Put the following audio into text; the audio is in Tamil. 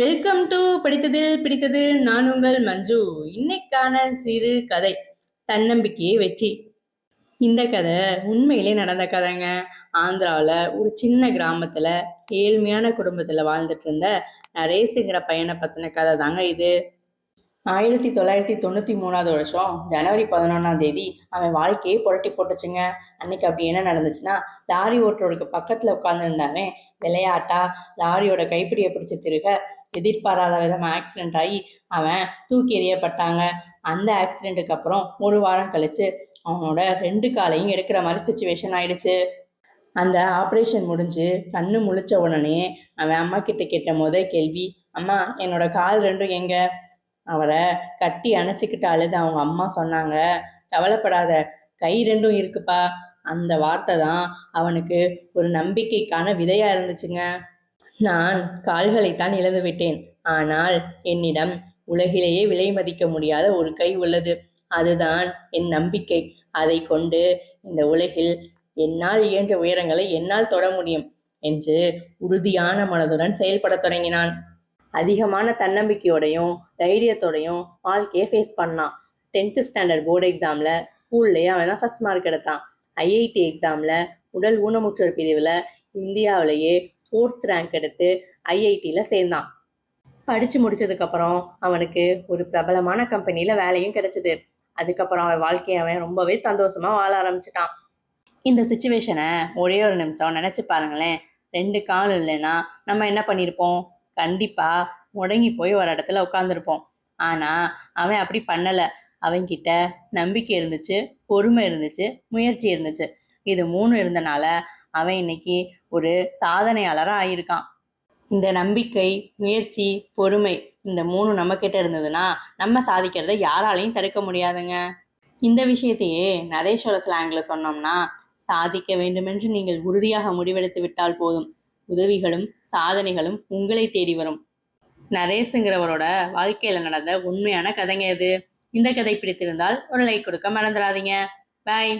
வெல்கம் டு படித்ததில் பிடித்தது நான் உங்கள் மஞ்சு இன்னைக்கான சிறு கதை தன்னம்பிக்கையே வெற்றி. இந்த கதை உண்மையிலே நடந்த கதைங்க. ஆந்திராவில் ஒரு சின்ன கிராமத்தில் ஏழ்மையான குடும்பத்தில் வாழ்ந்துட்டு இருந்த நரேஷுங்கிற பையனை பற்றின கதை தாங்க இது. ஆயிரத்தி தொள்ளாயிரத்தி தொண்ணூற்றி மூணாவது வருஷம் ஜனவரி பதினொன்றாம் தேதி அவன் வாழ்க்கையே புரட்டி போட்டுச்சுங்க. அன்னைக்கு அப்படி என்ன நடந்துச்சுன்னா லாரி ஓட்டுறவருக்கு பக்கத்தில் உட்காந்துருந்தவன் விளையாட்டா லாரியோட கைப்பிடியை பிடிச்சி திருக எதிர்பாராத விதமாக ஆக்சிடென்ட் ஆகி அவன் தூக்கி எறியப்பட்டாங்க. அந்த ஆக்சிடெண்ட்டுக்கு அப்புறம் ஒரு வாரம் கழித்து அவனோட ரெண்டு காலையும் எடுக்கிற மாதிரி சுச்சுவேஷன் ஆயிடுச்சு. அந்த ஆப்ரேஷன் முடிஞ்சு கண்ணு முழிச்ச உடனே அவன் அம்மா கிட்ட கேட்ட முத கேள்வி அம்மா என்னோட கால் ரெண்டும் எங்க? அவரை கட்டி அணைச்சிக்கிட்டு அழுது அவங்க அம்மா சொன்னாங்க கவலைப்படாத கை ரெண்டும் இருக்குப்பா. அந்த வார்த்தை தான் அவனுக்கு ஒரு நம்பிக்கைக்கான விதையா இருந்துச்சுங்க. நான் கால்களைத்தான் இழந்து விட்டேன் ஆனால் என்னிடம் உலகிலேயே விலை மதிக்க முடியாத ஒரு கை உள்ளது. அதுதான் என் நம்பிக்கை. அதை கொண்டு இந்த உலகில் என்னால் இயன்ற உயரங்களை என்னால் தொட முடியும் என்று உறுதியான மனதுடன் செயல்படத் தொடங்கினான். அதிகமான தன்னம்பிக்கையோடையும் தைரியத்தோடையும் வாழ்க்கையை ஃபேஸ் பண்ணான். டென்த்து ஸ்டாண்டர்ட் போர்டு எக்ஸாமில் ஸ்கூல்லேயே அவன் தான் ஃபஸ்ட் மார்க் எடுத்தான். ஐஐடி எக்ஸாமில் உடல் ஊனமுற்றோர் பிரிவில் இந்தியாவிலேயே ஃபோர்த் ரேங்க் எடுத்து ஐஐடியில் சேர்ந்தான். படித்து முடிச்சதுக்கப்புறம் அவனுக்கு ஒரு பிரபலமான கம்பெனியில் வேலையும் கிடைச்சிது. அதுக்கப்புறம் அவன் வாழ்க்கையை அவன் ரொம்பவே சந்தோஷமாக வாழ ஆரம்பிச்சிட்டான். இந்த சுச்சுவேஷனை ஒரே ஒரு நிமிஷம் நினச்சி பாருங்களேன். ரெண்டு கால் இல்லைன்னா நம்ம என்ன பண்ணியிருப்போம் கண்டிப்பாக முடங்கி போய் ஒரு இடத்துல உட்காந்துருப்போம் ஆனால் அவன் அப்படி பண்ணலை. அவன்கிட்ட நம்பிக்கை இருந்துச்சு பொறுமை இருந்துச்சு முயற்சி இருந்துச்சு. இது மூணு இருந்தனால அவன் இன்னைக்கு ஒரு சாதனையாளராக ஆயிருக்கான். இந்த நம்பிக்கை முயற்சி பொறுமை இந்த மூணு நம்மக்கிட்ட இருந்ததுன்னா நம்ம சாதிக்கிறத யாராலையும் தடுக்க முடியாதுங்க. இந்த விஷயத்தையே நரேஸ்வர ஸ்லாங்கில் சொன்னோம்னா சாதிக்க வேண்டுமென்று நீங்கள் உறுதியாக முடிவெடுத்து விட்டால் போதும். உதவிகளும் சாதனைகளும் உங்களை தேடி வரும். நரேஷுங்கிறவரோட வாழ்க்கையில் நடந்த உண்மையான கதைங்க இது இந்த கதை பிடித்திருந்தால் ஒரு லைக் கொடுக்க மறந்துடாதீங்க. பாய்